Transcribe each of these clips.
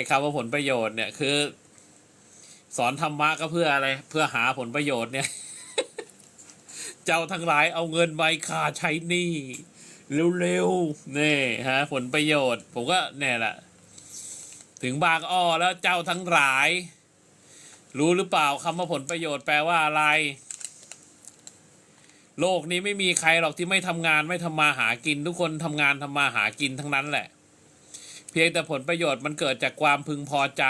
อ้คำว่าผลประโยชน์เนี่ยคือ สอนธรรมะก็เพื่ออะไร เพื่อหาผลประโยชน์เนี่ย เจ้าทั้งหลายเอาเงินไว้ค่าใช้หนี้เร็วๆนี่ฮะ ผลประโยชน์ ผมก็เนี่ยแหละถึงบางอ้อแล้วเจ้าทั้งหลาย รู้หรือเปล่าคำว่าผลประโยชน์แปลว่าอะไร โลกนี้ไม่มีใครหรอกที่ไม่ทำงานไม่ทำมาหากิน ทุกคนทำงานทำมาหากินทั้งนั้นแหละ เพียงแต่ผลประโยชน์มันเกิดจากความพึงพอใจ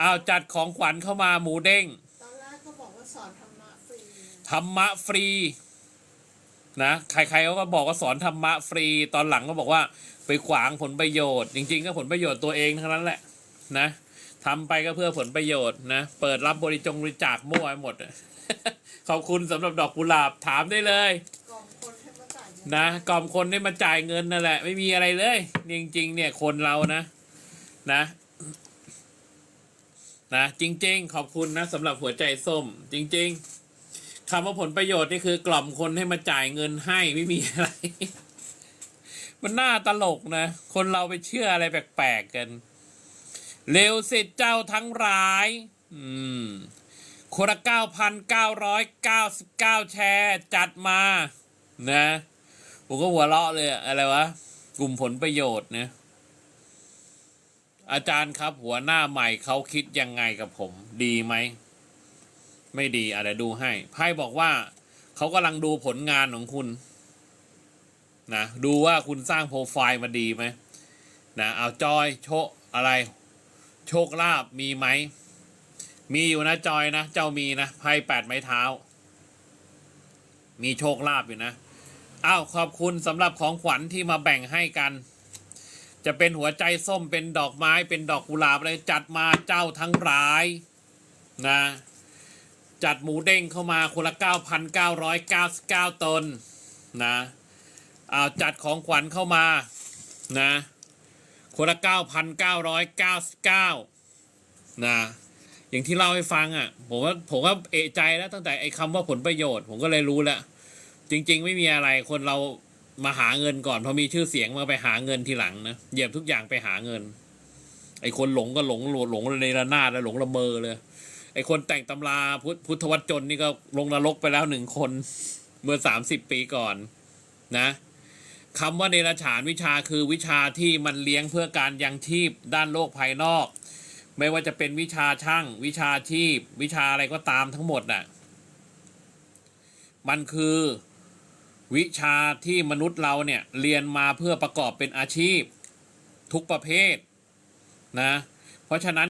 เอาจัดของขวัญเข้ามาหมูเด้งตอนแรกก็บอกว่าสอนธรรมะฟรีธรรมะฟรีนะใครๆเขาก็บอกว่าสอนธรรมะฟรี ตอนหลังก็บอกว่าไปขวางผลประโยชน์ จริง ๆ ก็ผลประโยชน์ตัวเองทั้งนั้นแหละนะทำไปก็เพื่อผลประโยชน์นะ เปิดรับบริจงบริจาคมั่วไปหมด ขอบคุณสำหรับดอกกุหลาบถามได้เลย นะกล่อมคนได้มาจ่ายเงินนั่นแหละ ไม่มีอะไรเลยจริงๆเนี่ยคนเรานะนะนะจริง ๆ ขอบคุณนะสำหรับหัวใจส้ม จริง ๆคำว่าผลประโยชน์นี่คือกล่อมคนให้มาจ่ายเงินให้ไม่มีอะไร มันน่าตลกนะ คนเราไปเชื่ออะไรแปลกๆกัน เร็วเสร็จเจ้าทั้งร้าย อืมคนละเก้าพันเก้าร้อยเก้าสิบเก้าแชร์จัดมา นะ ผมก็หัวเราะเลยอะไรวะ กลุ่มผลประโยชน์นะอาจารย์ครับ หัวหน้าใหม่เขาคิดยังไงกับผม ดีไหม ไม่ดีอะไรดูให้ไพ่บอกว่าเขากำลังดูผลงานของคุณ นะดูว่าคุณสร้างโปรไฟล์มาดีไหมนะเอาจอยโชคอะไร โชคลาภมีไหม มีอยู่นะจอยนะ เจ้ามีนะไพ่แปดไม้เท้า มีโชคลาภอยู่นะ อ้าวขอบคุณสำหรับของขวัญที่มาแบ่งให้กัน จะเป็นหัวใจส้มเป็นดอกไม้เป็นดอกกุหลาบอะไรจัดมาเจ้าทั้งหลายนะจัดหมูเด้งเข้ามาคนละ 9,999 ตนนะเอาจัดของขวัญเข้ามานะคนละ 9,999นะอย่างที่เล่าให้ฟังอะผมว่าผมว่าเอะใจแล้วตั้งแต่ไอ้คำว่าผลประโยชน์ ผมก็เลยรู้แล้ว จริง ๆ ไม่มีอะไรคนเรามาหาเงินก่อนพอมีชื่อเสียงมาไปหาเงินทีหลังนะเหยียบทุกอย่างไปหาเงิน ไอ้คนหลงก็หลงหลงหลงในระนาดแล้วหลงละเมอเลย ไอ้คนแต่งตำราพุทธพุทธวจนนี่ก็ลงนรกไปแล้วหนึ่งคนเมื่อสามสิบปีก่อนนะคำว่าเนรฉานวิชาคือวิชาที่มันเลี้ยงเพื่อการยังชีพด้านโลกภายนอก ไม่ว่าจะเป็นวิชาช่าง วิชาชีพ วิชาอะไรก็ตามทั้งหมดน่ะ มันคือ วิชาที่มนุษย์เราเนี่ยเรียนมาเพื่อประกอบเป็นอาชีพทุกประเภทนะเพราะฉะนั้น